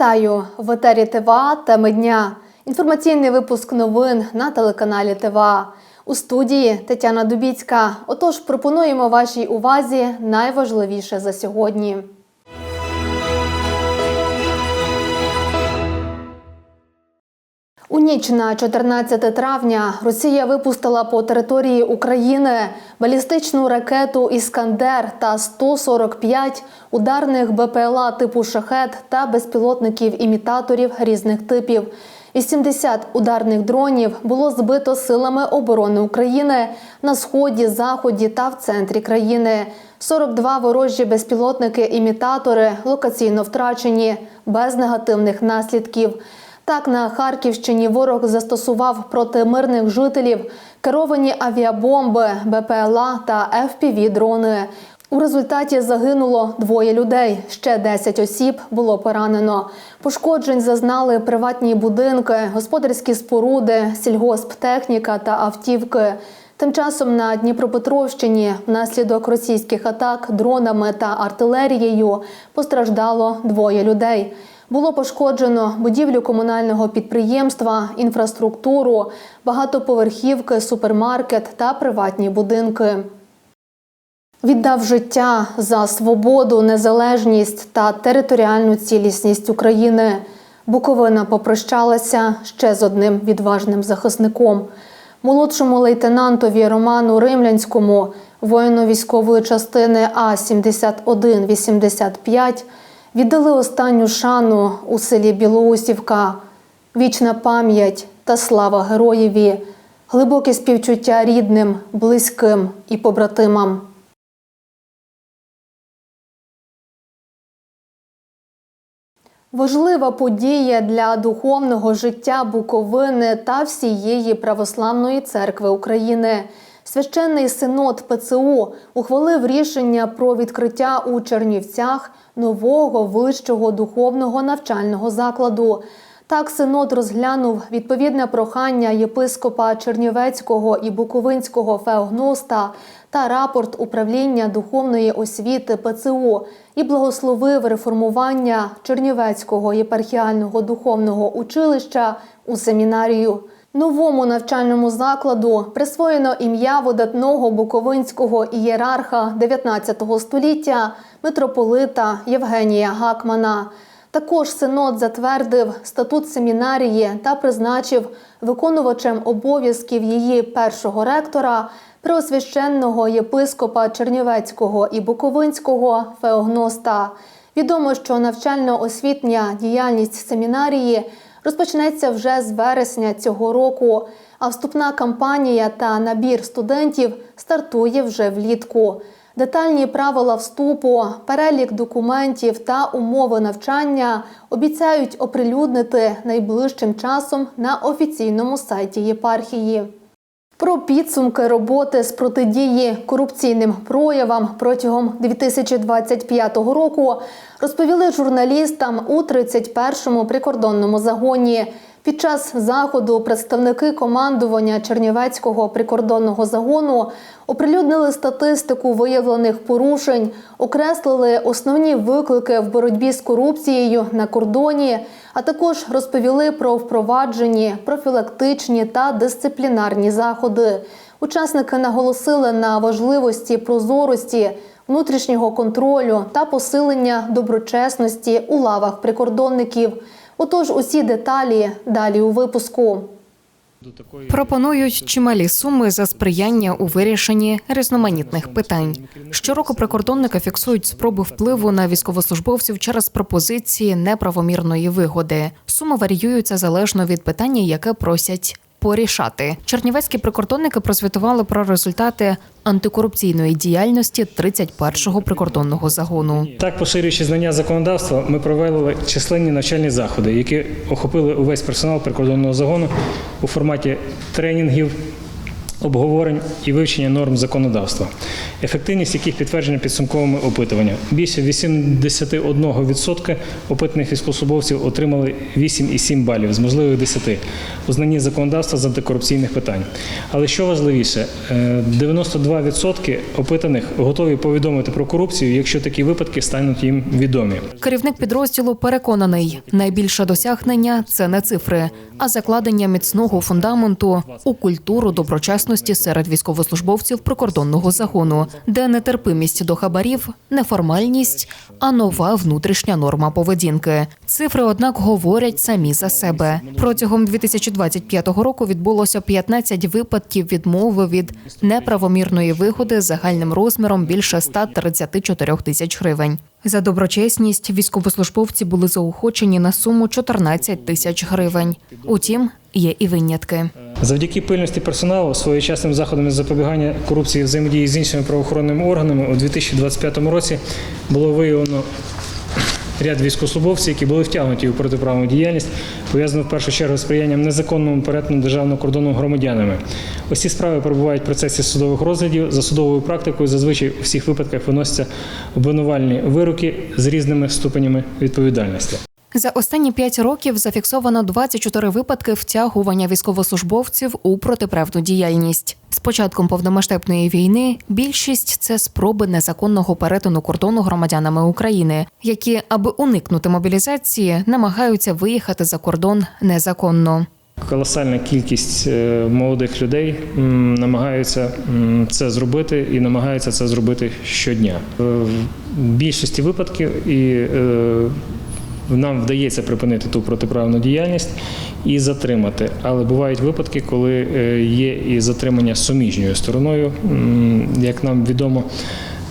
Вітаю в етері ТВА теми дня. Інформаційний випуск новин на телеканалі ТВА. У студії Тетяна Дубіцька. Отож, пропонуємо вашій увазі найважливіше за сьогодні. У ніч на 14 травня Росія випустила по території України балістичну ракету Іскандер та 145 ударних БПЛА типу шахет та безпілотників-імітаторів різних типів. 80 ударних дронів було збито силами оборони України на сході, заході та в центрі країни. 42 ворожі безпілотники-імітатори локаційно втрачені без негативних наслідків. Так, на Харківщині ворог застосував проти мирних жителів керовані авіабомби, БПЛА та fpv дрони. У результаті загинуло двоє людей. Ще 10 осіб було поранено. Пошкоджень зазнали приватні будинки, господарські споруди, сільгосптехніка та автівки. Тим часом на Дніпропетровщині внаслідок російських атак дронами та артилерією постраждало двоє людей. Було пошкоджено будівлю комунального підприємства, інфраструктуру, багатоповерхівки, супермаркет та приватні будинки. Віддав життя за свободу, незалежність та територіальну цілісність України. Буковина попрощалася ще з одним відважним захисником. Молодшому лейтенантові Роману Римлянському, воїну військової частини А 7185 віддали останню шану у селі Білоусівка. Вічна пам'ять та слава героєві, глибоке співчуття рідним, близьким і побратимам. Важлива подія для духовного життя Буковини та всієї православної церкви України. Священний синод ПЦУ ухвалив рішення про відкриття у Чернівцях нового вищого духовного навчального закладу. Так, синод розглянув відповідне прохання єпископа Чернівецького і Буковинського феогноста та рапорт управління духовної освіти ПЦУ і благословив реформування Чернівецького єпархіального духовного училища у семінарію. Новому навчальному закладу присвоєно ім'я видатного буковинського ієрарха 19 століття митрополита Євгенія Гакмана. Також синод затвердив статут семінарії та призначив виконувачем обов'язків її першого ректора преосвященного єпископа Чернівецького і Буковинського Феогноста. Відомо, що навчально-освітня діяльність семінарії розпочнеться вже з вересня цього року, а вступна кампанія та набір студентів стартує вже влітку. Детальні правила вступу, перелік документів та умови навчання обіцяють оприлюднити найближчим часом на офіційному сайті єпархії. Про підсумки роботи з протидії корупційним проявам протягом 2025 року розповіли журналістам у 31-му прикордонному загоні. Під час заходу представники командування Чернівецького прикордонного загону оприлюднили статистику виявлених порушень, окреслили основні виклики в боротьбі з корупцією на кордоні, а також розповіли про впроваджені профілактичні та дисциплінарні заходи. Учасники наголосили на важливості прозорості, внутрішнього контролю та посилення доброчесності у лавах прикордонників. Отож, усі деталі далі у випуску. Пропонують чималі суми за сприяння у вирішенні різноманітних питань. Щороку прикордонники фіксують спроби впливу на військовослужбовців через пропозиції неправомірної вигоди. Суми варіюються залежно від питання, яке просять порішати. Чернівецькі прикордонники прозвітували про результати антикорупційної діяльності 31-го прикордонного загону. Так, поширюючи знання законодавства, ми провели численні навчальні заходи, які охопили увесь персонал прикордонного загону у форматі тренінгів, обговорень і вивчення норм законодавства, ефективність яких підтверджена підсумковими опитуваннями. Більше 81% опитаних військовослужбовців отримали 8,7 балів з можливих 10 у знанні законодавства з антикорупційних питань. Але що важливіше, е, 92% опитаних готові повідомити про корупцію, якщо такі випадки стануть їм відомі. Керівник підрозділу переконаний, найбільше досягнення це не цифри, а закладення міцного фундаменту у культуру доброчесності серед військовослужбовців прикордонного загону, де нетерпимість до хабарів не формальність, а нова внутрішня норма поведінки. Цифри, однак, говорять самі за себе. Протягом 2025 року відбулося 15 випадків відмови від неправомірної вигоди загальним розміром більше 134 тисяч гривень. За доброчесність військовослужбовці були заохочені на суму 14 тисяч гривень. Утім, є і винятки. Завдяки пильності персоналу, своєчасним заходам з запобігання корупції взаємодії з іншими правоохоронними органами у 2025 році було виявлено ряд військовослужбовців, які були втягнуті у протиправну діяльність, пов'язану в першу чергу з сприянням незаконному перетину державного кордону громадянами. Усі справи перебувають в процесі судових розглядів. За судовою практикою зазвичай у всіх випадках виносяться обвинувальні вироки з різними ступенями відповідальності. За останні п'ять років зафіксовано 24 випадки втягування військовослужбовців у протиправну діяльність. З початком повномасштабної війни більшість це спроби незаконного перетину кордону громадянами України, які, аби уникнути мобілізації, намагаються виїхати за кордон незаконно. Колосальна кількість е, молодих людей намагаються це зробити і намагаються це зробити щодня. Е, В більшості випадків і е, нам вдається припинити ту протиправну діяльність і затримати. Але бувають випадки, коли е, є і затримання суміжньою стороною. Як нам відомо,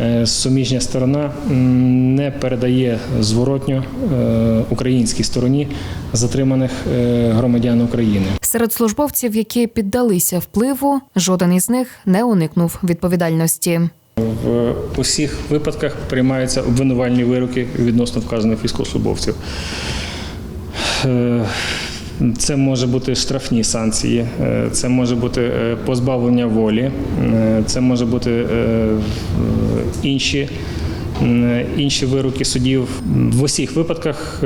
е, суміжня сторона не передає зворотньо е, українській стороні затриманих громадян України. Серед службовців, які піддалися впливу, жоден із них не уникнув відповідальності. В усіх випадках приймаються обвинувальні вироки відносно вказаних військовослужбовців. Е, Це може бути штрафні санкції, е, це може бути е, позбавлення волі, це може бути інші. Інші вироки судів в усіх випадках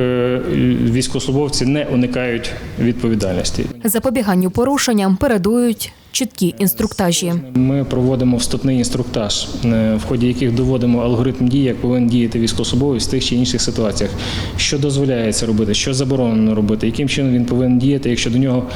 військовослужбовці не уникають відповідальності. Запобіганню порушенням передують чіткі інструктажі. Ми проводимо вступний інструктаж, е, в ході яких доводимо алгоритм дій, як повинен діяти військовослужбовець в тих чи інших ситуаціях, що дозволяється робити, що заборонено робити, яким чином він повинен діяти, якщо до нього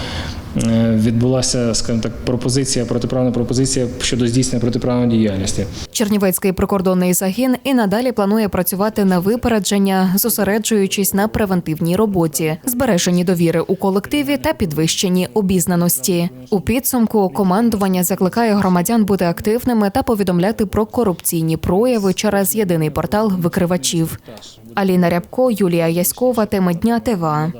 відбулася, скажімо так, пропозиція, протиправна пропозиція щодо здійснення протиправної діяльності. Чернівецький прикордонний загін і надалі планує працювати на випередження, зосереджуючись на превентивній роботі, збереженні довіри у колективі та підвищенні обізнаності. У підсумку командування закликає громадян бути активними та повідомляти про корупційні прояви через єдиний портал викривачів. Аліна Рябко, Юлія Яськова, теми дня ТВА.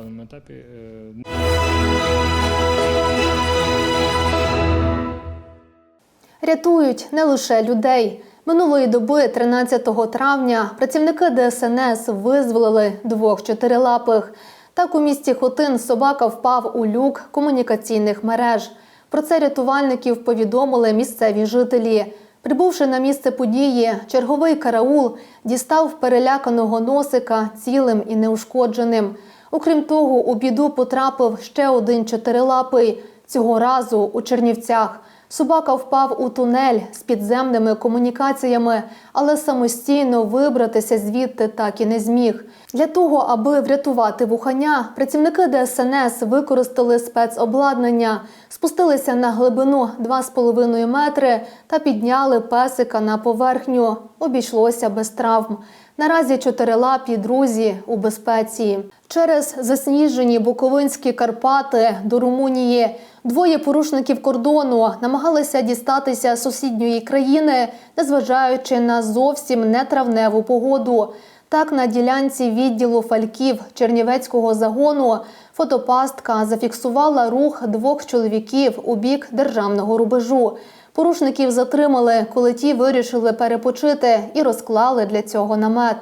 Рятують не лише людей. Минулої доби, 13 травня, працівники ДСНС визволили двох чотирилапих. Так у місті Хотин собака впав у люк комунікаційних мереж. Про це рятувальників повідомили місцеві жителі. Прибувши на місце події, черговий караул дістав переляканого носика цілим і неушкодженим. Окрім того, у біду потрапив ще один чотирилапий. Цього разу у Чернівцях. Собака впав у тунель з підземними комунікаціями, але самостійно вибратися звідти так і не зміг. Для того, аби врятувати вуханя, працівники ДСНС використали спецобладнання, спустилися на глибину 2,5 метри та підняли песика на поверхню. Обійшлося без травм. Наразі чотирилапі друзі у безпеці. Через засніжені Буковинські Карпати до Румунії двоє порушників кордону намагалися дістатися сусідньої країни, незважаючи на зовсім нетравневу погоду. Так, на ділянці відділу фальків Чернівецького загону фотопастка зафіксувала рух двох чоловіків у бік державного рубежу. Порушників затримали, коли ті вирішили перепочити і розклали для цього намет.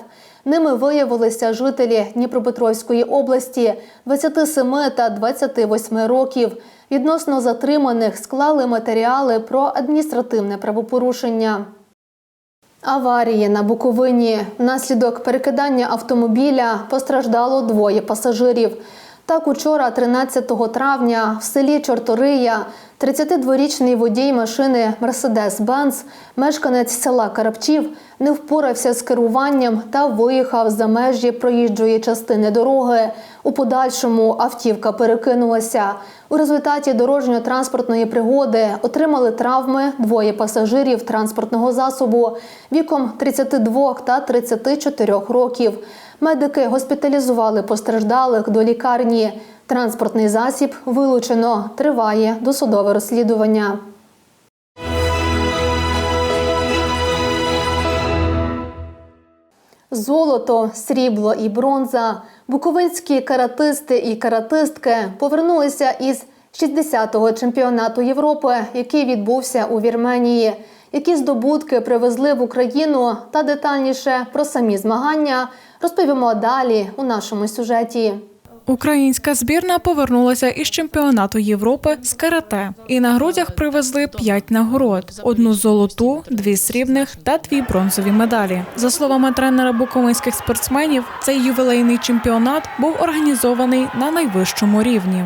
Ними виявилися жителі Дніпропетровської області 27 та 28 років. Відносно затриманих склали матеріали про адміністративне правопорушення. Аварії на Буковині. Внаслідок перекидання автомобіля постраждало двоє пасажирів. Так, учора, 13 травня, в селі Чортория 32-річний водій машини Мерседес-Бенц, мешканець села Карапчів, не впорався з керуванням та виїхав за межі проїжджої частини дороги. У подальшому автівка перекинулася. У результаті дорожньо-транспортної пригоди отримали травми двоє пасажирів транспортного засобу віком 32 та 34 років. Медики госпіталізували постраждалих до лікарні. Транспортний засіб вилучено. Триває досудове розслідування. Золото, срібло і бронза. Буковинські каратисти і каратистки повернулися із 60-го чемпіонату Європи, який відбувся у Вірменії. Які здобутки привезли в Україну та детальніше про самі змагання розповімо далі у нашому сюжеті. Українська збірна повернулася із чемпіонату Європи з карате і на грудях привезли п'ять нагород: одну золоту, дві срібних та дві бронзові медалі. За словами тренера буковинських спортсменів, цей ювілейний чемпіонат був організований на найвищому рівні.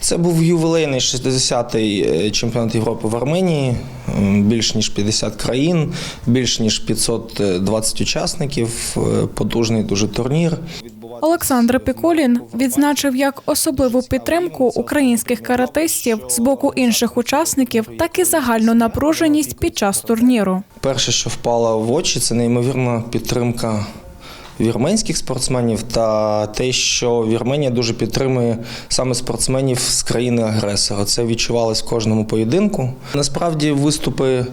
Це був ювілейний 60-й чемпіонат Європи в Арменії. Більш ніж 50 країн, більш ніж 520 учасників. е, Потужний дуже турнір. Олександр Піколін відзначив як особливу підтримку українських каратистів з боку інших учасників, так і загальну напруженість під час турніру. Перше, що впало в очі, це неймовірна підтримка вірменських спортсменів та те, що Вірменія дуже підтримує саме спортсменів з країни-агресора. Це відчувалось в кожному поєдинку. Насправді, виступи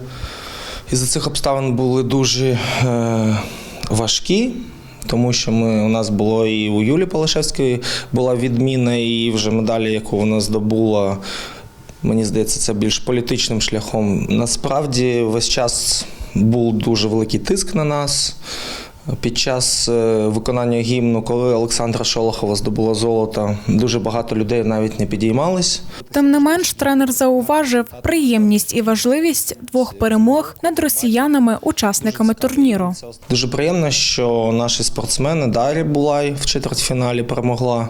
із цих обставин були дуже е, важкі. Тому що ми у нас було і у Юлі Палашевської була відміна, і вже медалі, яку вона здобула, мені здається, це більш політичним шляхом. Насправді весь час був дуже великий тиск на нас. Під час е, виконання гімну, коли Олександра Шолохова здобула золото, дуже багато людей навіть не підіймались. Тим не менш, тренер зауважив приємність і важливість двох перемог над росіянами, учасниками турніру. Дуже приємно, що наші спортсмени Дарі Булай в четвертьфіналі перемогла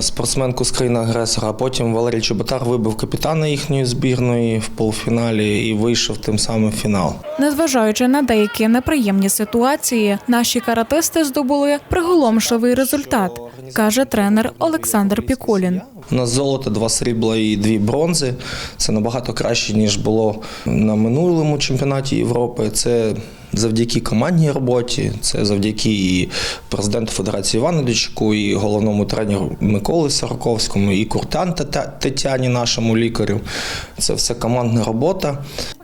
спортсменку з країни агресора. А потім Валерій Чоботар вибив капітана їхньої збірної в полуфіналі і вийшов тим самим в фінал. Незважаючи на деякі неприємні ситуації, наші каратисти здобули приголомшливий результат, каже тренер Олександр Піколін. У нас золото, два срібла і дві бронзи. Це набагато краще, ніж було на минулому чемпіонаті Європи. Це завдяки командній роботі, це завдяки і президенту Федерації Івану Дячуку, і головному тренеру Миколи Сороковському, і Куртан Тетя- Тетяні, нашому лікарю. Це все командна робота.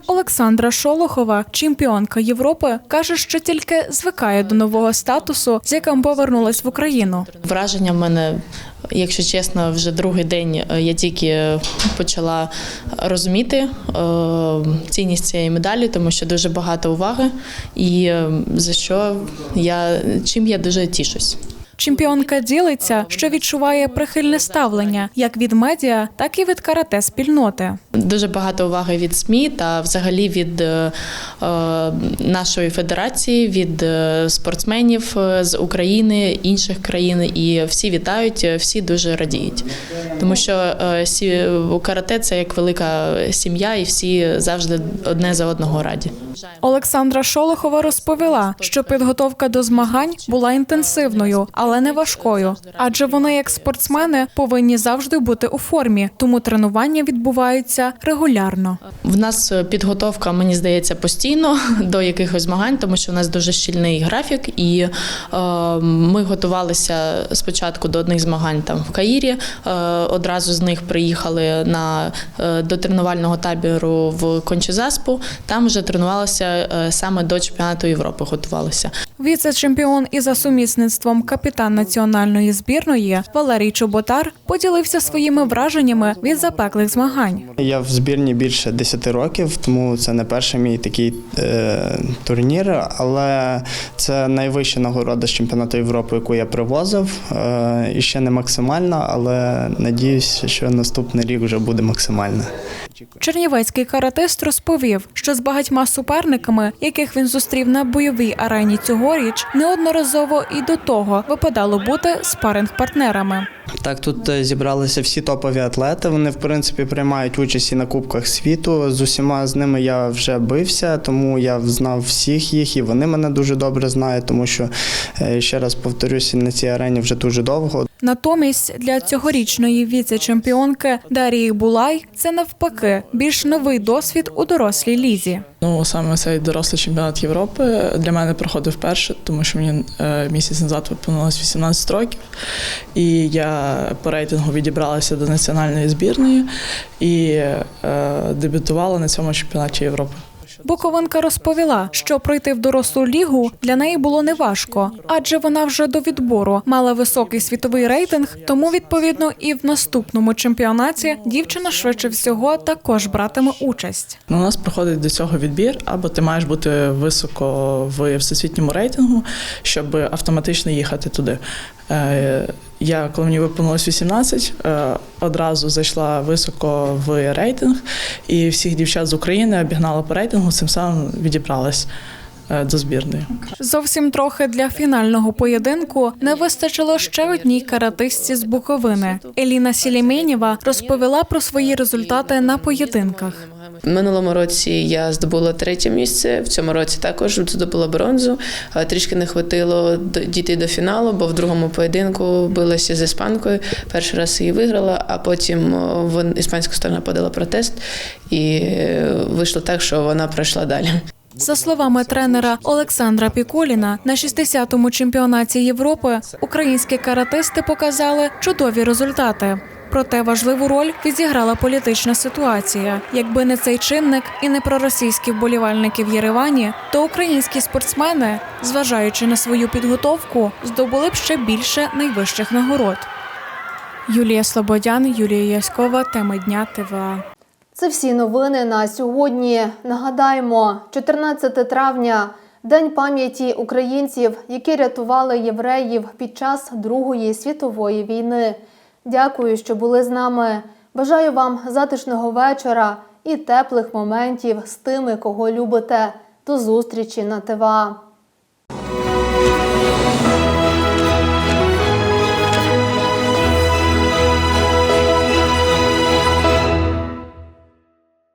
Олександра Шолохова, чемпіонка Європи, каже, що тільки звикає до нового статусу, з яким повернулась в Україну. Враження в мене, якщо чесно, вже другий день е, я тільки почала розуміти е, цінність цієї медалі, тому що дуже багато уваги, і е, за що я чим я дуже тішусь. Чемпіонка ділиться, що відчуває прихильне ставлення як від медіа, так і від карате спільноти. Дуже багато уваги від СМІ та взагалі від е, е, нашої федерації, від е, спортсменів е, з України, інших країн. І всі вітають, всі дуже радіють. Тому що е, карате це як велика сім'я, і всі завжди одне за одного раді. Олександра Шолохова розповіла, що підготовка до змагань була інтенсивною, але не важкою. Адже вони, як спортсмени, повинні завжди бути у формі, тому тренування відбуваються регулярно. В нас е, підготовка, мені здається, постійно до якихось змагань, тому що в нас дуже щільний графік, і е, ми готувалися спочатку до одних змагань там в Каїрі. Е, одразу з них приїхали на е, до тренувального табору в Кончезаспу. Там вже тренувалися е, саме до чемпіонату Європи. Готувалися. Віце-чемпіон і за сумісництвом капітан національної збірної Валерій Чоботар поділився своїми враженнями від запеклих змагань. Я в збірні більше 10 років, тому це не перший мій такий е, турнір, але це найвища нагорода з чемпіонату Європи, яку я привозив. Е, і ще не максимальна, але надіюся, що наступний рік вже буде максимальна. Чернівецький каратист розповів, що з багатьма суперниками, яких він зустрів на бойовій арені цьогоріч, неодноразово і до того випадало бути спаринг-партнерами. Так, тут е, зібралися всі топові атлети. Вони, в принципі, приймають участь і на Кубках світу. З усіма з ними я вже бився, тому я знав всіх їх, і вони мене дуже добре знають, тому що е, ще раз повторюся, на цій арені вже дуже довго. Натомість для цьогорічної віце-чемпіонки Дарії Булай це навпаки більш новий досвід у дорослій лізі. Ну, саме цей дорослий чемпіонат Європи для мене проходив вперше, тому що мені е, місяць назад виповнилось 18 років, і я по рейтингу відібралася до національної збірної і е, дебютувала на цьому чемпіонаті Європи. Буковинка розповіла, що пройти в дорослу лігу для неї було неважко, адже вона вже до відбору мала високий світовий рейтинг. Тому відповідно і в наступному чемпіонаті дівчина швидше всього також братиме участь. Ну, у нас проходить до цього відбір, або ти маєш бути високо в всесвітньому рейтингу, щоб автоматично їхати туди. Е, Я, коли мені виповнилось 18, е, одразу зайшла високо в рейтинг, і всіх дівчат з України обігнала по рейтингу, цим самим відібралась до збірної. Зовсім трохи для фінального поєдинку не вистачило ще одній каратистці з Буковини. Еліна Сілімєнєва розповіла про свої результати на поєдинках. Минулому році я здобула третє місце. В цьому році також здобула бронзу. Е, Трішки не хватило дійти до фіналу, бо в другому поєдинку билася з іспанкою. Перший раз її виграла, а потім е, іспанська сторона подала протест, і е, вийшло так, що вона пройшла далі. За словами тренера Олександра Пікуліна, на 60-му чемпіонаті Європи українські каратисти показали чудові результати. Проте важливу роль відіграла політична ситуація. Якби не цей чинник і не проросійські вболівальники в Єревані, то українські спортсмени, зважаючи на свою підготовку, здобули б ще більше найвищих нагород. Юлія Слободян, Юлія Яськова, теми дня ТВА. Це всі новини на сьогодні. Нагадаємо, 14 травня День пам'яті українців, які рятували євреїв під час Другої світової війни. Дякую, що були з нами. Бажаю вам затишного вечора і теплих моментів з тими, кого любите. До зустрічі на ТВА.